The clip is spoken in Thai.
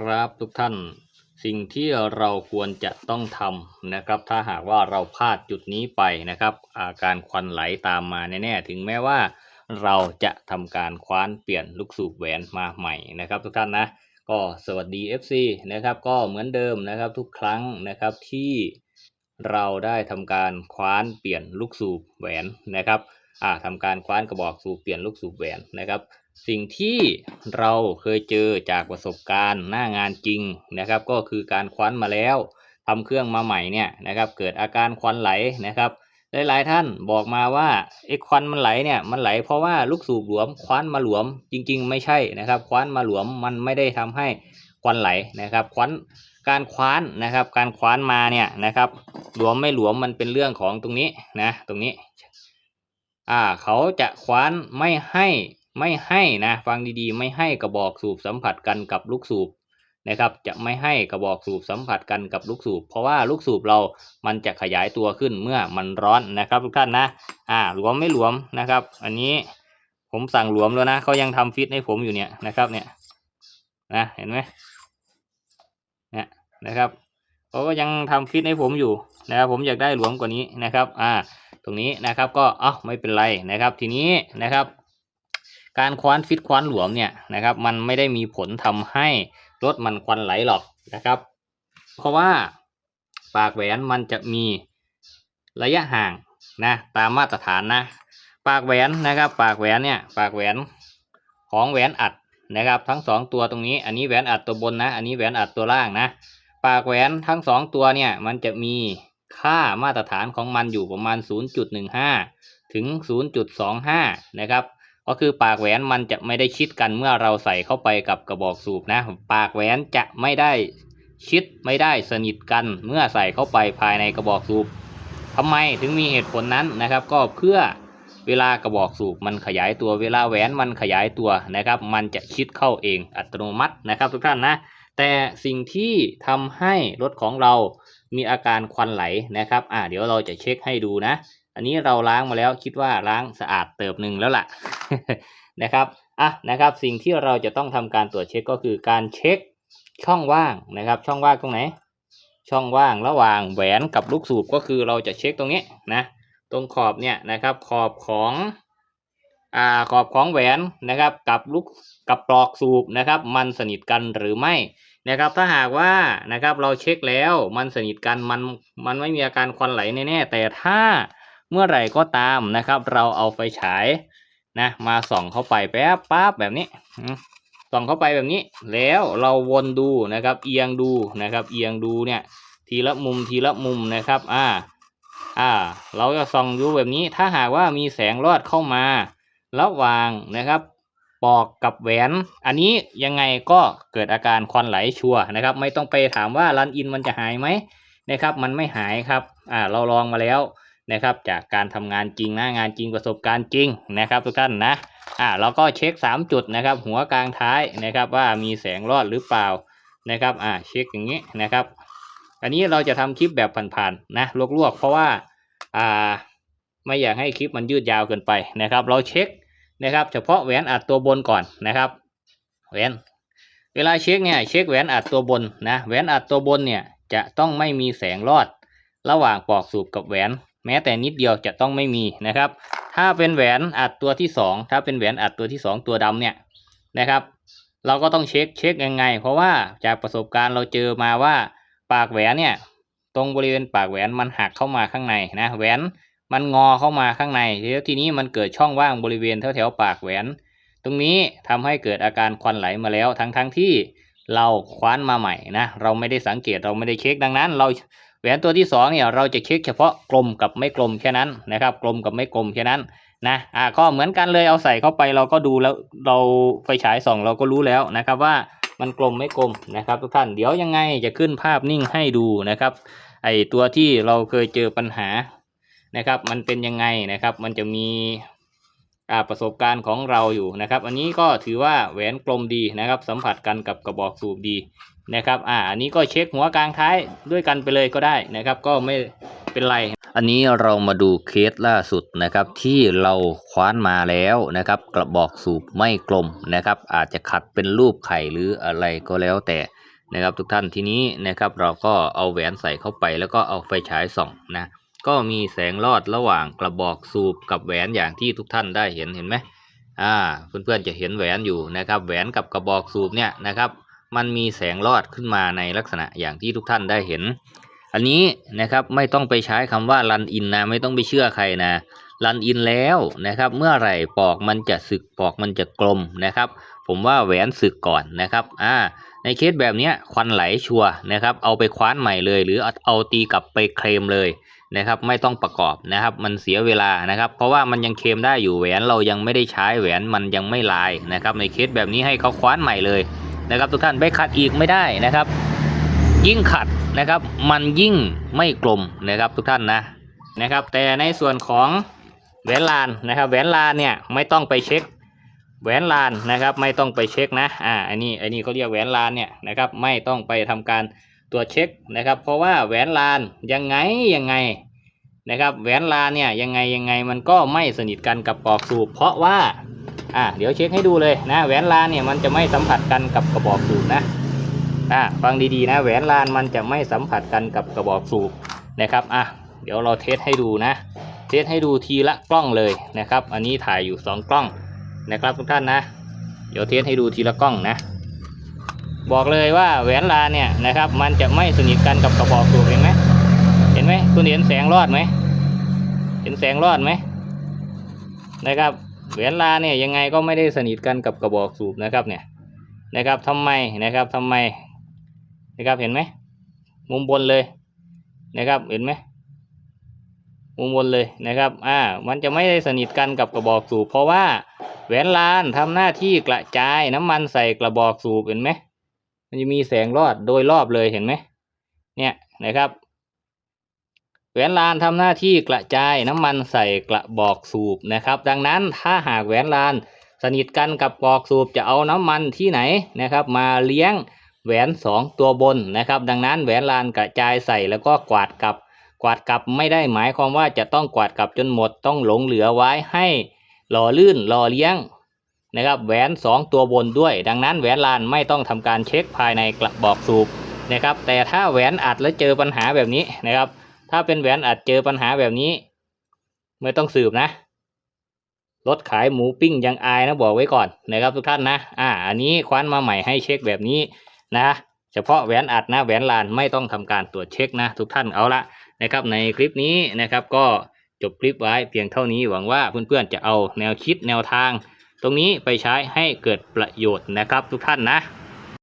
ครับทุกท่าน สิ่งที่เราควรจะต้องทำนะครับ ถ้าหากว่าเราพลาดจุดนี้ไปนะครับ อาการควันไหลตามมาแน่ๆถึงแม้ว่า เราจะทำการคว้านเปลี่ยนลูกสูบแหวนมาใหม่นะครับ ทุกท่านนะก็สวัสดี FC นะครับก็เหมือนเดิมนะครับทุกครั้งนะครับที่เราได้ทำการคว้านเปลี่ยนลูกสูบแหวนนะครับอ่าทำการคว้านกระบอกสูบเปลี่ยนลูกสูบแหวนนะครับ สิ่งที่เราเคยเจอจากประสบการณ์หน้างานจริงนะครับ ก็คือการคว้านมาแล้วทำเครื่องมาใหม่เนี่ยนะครับ เกิดอาการควันไหลนะครับหลายๆท่านบอกมาว่าไอ้ควันมันไหลเนี่ยมันไหลเพราะว่าลูกสูบหลวมคว้านมาหลวมจริง ๆ ไม่ใช่นะครับ คว้านมาหลวมมันไม่ได้ทำให้ควันไหลนะครับคว้านการคว้านนะครับ การคว้านมาเนี่ยนะครับ หลวมไม่หลวมมันเป็นเรื่องของตรงนี้นะตรงนี้ อ่าเขาจะคว้านไม่ให้ ไม่ให้นะฟังดีๆ ไม่ให้กระบอกสูบสัมผัสกันกับลูกสูบนะครับ จะไม่ให้กระบอกสูบสัมผัสกันกับลูกสูบ เพราะว่าลูกสูบเรามันจะขยายตัวขึ้นเมื่อมันร้อนนะครับ ทุกท่านนะอ่าหลวมไม่หลวมนะครับ อันนี้ผมสั่งหลวมแล้วนะเขายังทำฟิตให้ผมอยู่เนี่ยนะครับเนี่ยนะเห็นไหมเนี่ยนะครับเขาก็ยังทำฟิตให้ผมอยู่นะครับผมอยากได้หลวมกว่านี้นะครับ อ่า ตรงนี้นะครับก็เอ้าไม่เป็นไรนะครับ ทีนี้นะครับ การคว้านฟิตคว้านหลวมเนี่ยนะครับมันไม่ได้มีผลทำให้รถมันควันไหลหรอกนะครับ เพราะว่าปากแหวนมันจะมีระยะห่างนะตามมาตรฐานนะ ปากแหวนนะครับ ปากแหวนเนี่ยปากแหวนของแหวนอัดนะครับ ทั้งสองตัวตรงนี้อันนี้แหวนอัดตัวบนนะ อันนี้แหวนอัดตัวล่างนะ ปากแหวนทั้งสองตัวเนี่ยมันจะมีค่ามาตรฐานของมันอยู่ประมาณ 0.15 ถึง 0.25 นะครับ ก็คือปากแหวนมันจะไม่ได้ชิดกันเมื่อเราใส่เข้าไปกับกระบอกสูบนะ ปากแหวนจะไม่ได้ชิดไม่ได้สนิทกันเมื่อใส่เข้าไปภายในกระบอกสูบทำไมถึงมีเหตุผลนั้นนะครับ ก็เพื่อเวลากระบอกสูบมันขยายตัวเวลาแหวนมันขยายตัวนะครับ มันจะชิดเข้าเองอัตโนมัตินะครับ ทุกท่านนะแต่สิ่งที่ทำให้รถของเรามีอาการควันไหลนะครับ อ่าเดี๋ยวเราจะเช็คให้ดูนะ อันนี้เราล้างมาแล้วคิดว่าล้างสะอาดเติบหนึ่งแล้วล่ะนะครับอะนะครับ สิ่งที่เราจะต้องทำการตรวจเช็คก็คือการเช็คช่องว่างนะครับ ช่องว่างตรงไหน ช่องว่างระหว่างแหวนกับลูกสูบก็คือเราจะเช็คตรงนี้นะ ตรงขอบเนี่ยนะครับขอบของอ่าขอบของแหวนนะครับ กับลูกกับปลอกสูบนะครับ มันสนิทกันหรือไม่นะครับ ถ้าหากว่านะครับเราเช็คแล้วมันสนิทกันมันมันไม่มีอาการควันไหลแน่ๆแต่ถ้า เมื่อไหร่ก็ตามนะครับ เราเอาไฟฉายนะมาส่องเข้าไปแป๊บปั๊บแบบนี้ส่องเข้าไปแบบนี้ แล้วเราวนดูนะครับเอียงดูนะครับเอียงดูเนี่ยทีละมุมทีละมุมนะครับอ่าอ่า เราจะส่องดูแบบนี้ถ้าหากว่ามีแสงรอดเข้ามา ระหว่างนะครับปอกกับแหวน อันนี้ยังไงก็เกิดอาการควันไหลชัวนะครับ ไม่ต้องไปถามว่ารันอินมันจะหายไหมนะครับ มันไม่หายครับอ่าเราลองมาแล้ว นะครับ จากการทำงานจริงนะงานจริงประสบการณ์จริงนะครับ ทุกท่านนะอ่าเราก็เช็คสามจุดนะครับ หัวกลางท้ายนะครับ ว่ามีแสงรอดหรือเปล่านะครับอ่าเช็คอย่างนี้นะครับ อันนี้เราจะทำคลิปแบบผ่านๆนะลวกๆ เพราะว่าอ่าไม่อยากให้คลิปมันยืดยาวเกินไปนะครับ เราเช็คนะครับ เฉพาะแหวนอัดตัวบนก่อนนะครับ แหวนเวลาเช็คเนี่ยเช็คแหวนอัดตัวบนนะแหวนอัดตัวบนเนี่ยจะต้องไม่มีแสงรอด ระหว่างปลอกสูบกับแหวน แม้แต่นิดเดียวจะต้องไม่มีนะครับ ถ้าเป็นแหวนอัดตัวที่สองถ้าเป็นแหวนอัดตัวที่สองตัวดำเนี่ยนะครับ เราก็ต้องเช็คเช็คยังไง เพราะว่าจากประสบการณ์เราเจอมาว่าปากแหวนเนี่ยตรงบริเวณปากแหวนมันหักเข้ามาข้างในนะแหวนมันงอเข้ามาข้างในแล้วทีนี้มันเกิดช่องว่างบริเวณแถวแถวๆปากแหวน ตรงนี้ทำให้เกิดอาการควันไหลมาแล้วทั้งทั้งที่เราคว้านมาใหม่นะเราไม่ได้สังเกตเราไม่ได้เช็คดังนั้น เรา แหวนตัวที่สองเนี่ยเราจะเช็คเฉพาะกลมกับไม่กลมแค่นั้นนะครับ กลมกับไม่กลมแค่นั้นนะอ่าก็เหมือนกันเลยเอาใส่เข้าไปเราก็ดูแล้วเราไฟฉายส่องเราก็รู้แล้วนะครับว่ามันกลมไม่กลมนะครับ ทุกท่านเดี๋ยวยังไงจะขึ้นภาพนิ่งให้ดูนะครับไอตัวที่เราเคยเจอปัญหานะครับ มันเป็นยังไงนะครับ มันจะมี ประสบการณ์ของเราอยู่นะครับ อันนี้ก็ถือว่าแหวนกลมดีนะครับ สัมผัสกันกับกระบอกสูบดีนะครับ อ่า อันนี้ก็เช็คหัวกลางท้ายด้วยกันไปเลยก็ได้นะครับ ก็ไม่เป็นไร อันนี้เรามาดูเคสล่าสุดนะครับ ที่เราคว้านมาแล้วนะครับ กระบอกสูบไม่กลมนะครับ อาจจะขัดเป็นรูปไข่หรืออะไรก็แล้วแต่นะครับ ทุกท่านทีนี้นะครับ เราก็เอาแหวนใส่เข้าไปแล้วก็เอาไฟฉายส่องนะ ก็มีแสงลอดระหว่างกระบอกสูบกับแหวนอย่างที่ทุกท่านได้เห็นเห็นไหมอ่าเพื่อนๆจะเห็นแหวนอยู่นะครับ แหวนกับกระบอกสูบเนี่ยนะครับ มันมีแสงลอดขึ้นมาในลักษณะอย่างที่ทุกท่านได้เห็น อันนี้นะครับไม่ต้องไปใช้คำว่ารันอินนะไม่ต้องไปเชื่อใครนะรันอินแล้วนะครับ เมื่อไหร่ปอกมันจะสึกปอกมันจะกลมนะครับ ผมว่าแหวนสึกก่อนนะครับอ่าในเคสแบบนี้ควันไหลชัวนะครับ เอาไปคว้านใหม่เลย หรือเอาเอาตีกลับไปเคลมเลย นะครับ ไม่ต้องประกอบนะครับ มันเสียเวลานะครับ เพราะว่ามันยังเคลมได้อยู่แหวนเรายังไม่ได้ใช้แหวนมันยังไม่ลายนะครับ ในเคสแบบนี้ให้เขาคว้านใหม่เลยนะครับ ทุกท่านไปขัดอีกไม่ได้นะครับ ยิ่งขัดนะครับ มันยิ่งไม่กลมนะครับทุกท่านนะนะครับ แต่ในส่วนของแหวนลานนะครับ แหวนลานเนี่ยไม่ต้องไปเช็คแหวนลานนะครับ ไม่ต้องไปเช็คนะอ่าอันนี้อันนี้เขาเรียกแหวนลานเนี่ยนะครับ ไม่ต้องไปทำการ ตรวจเช็คนะครับ เพราะว่าแหวนลานยังไงยังไงนะครับ แหวนลานเนี่ยยังไงยังไงมันก็ไม่สนิทกันกับกรอกสูบ เพราะว่าอ่าเดี๋ยวเช็คให้ดูเลยนะแหวนลานเนี่ยมันจะไม่สัมผัสกันกับกระบอกสูบนะอะฟังดีๆนะแหวนลานมันจะไม่สัมผัสกันกับกระบอกสูบนะครับอะเดี๋ยวเราเทสให้ดูนะ เทสให้ดูทีละกล้องเลยนะครับ อันนี้ถ่ายอยู่สองกล้องนะครับทุกท่านนะ เดี๋ยวเทสให้ดูทีละกล้องนะ บอกเลยว่าแหวนลานเนี่ยนะครับ มันจะไม่สนิทกันกับกระบอกสูบเห็นไหมเห็นไหมคุณเห็นแสงรอดไหมเห็นแสงรอดไหมนะครับแหวนลานเนี่ยยังไงก็ไม่ได้สนิทกันกับกระบอกสูบนะครับเนี่ยนะครับทำไมนะครับทำไมนะครับเห็นไหมมุมบนเลยนะครับเห็นไหมมุมบนเลยนะครับอ่ามันจะไม่ได้สนิทกันกับกระบอกสูบเพราะว่าแหวนลานทำหน้าที่กระจายน้ำมันใส่กระบอกสูบเห็นไหม มันจะมีแสงรอดโดยรอบเลยเห็นไหมเนี่ยนะครับ แหวนลานทำหน้าที่กระจายน้ำมันใส่กระบอกสูบนะครับ ดังนั้นถ้าหากแหวนลานสนิทกันกับกระบอกสูบจะเอาน้ำมันที่ไหนนะครับ มาเลี้ยงแหวนสองตัวบนนะครับ ดังนั้นแหวนลานกระจายใส่แล้วก็กวาดกลับ กวาดกลับไม่ได้หมายความว่าจะต้องกวาดกลับจนหมดต้องหลงเหลือไว้ให้หล่อลื่นหล่อเลี้ยง นะครับแหวนสองตัวบนด้วย ดังนั้นแหวนลานไม่ต้องทำการเช็คภายในกระบอกสูบนะครับแต่ถ้าแหวนอัดแล้วเจอปัญหาแบบนี้นะครับ ถ้าเป็นแหวนอัดเจอปัญหาแบบนี้ ไม่ต้องสืบนะรถขายหมูปิ้งยังอายนะบอกไว้ก่อนนะครับทุกท่านนะอ่าอันนี้คว้านมาใหม่ให้เช็คแบบนี้นะเฉพาะแหวนอัดนะแหวนลานไม่ต้องทำการตรวจเช็คนะทุกท่านเอาละนะครับในคลิปนี้นะครับก็จบคลิปไว้เพียงเท่านี้หวังว่าเพื่อนๆจะเอาแนวคิดแนวทาง ตรงนี้ไปใช้ให้เกิดประโยชน์นะครับทุกท่านนะ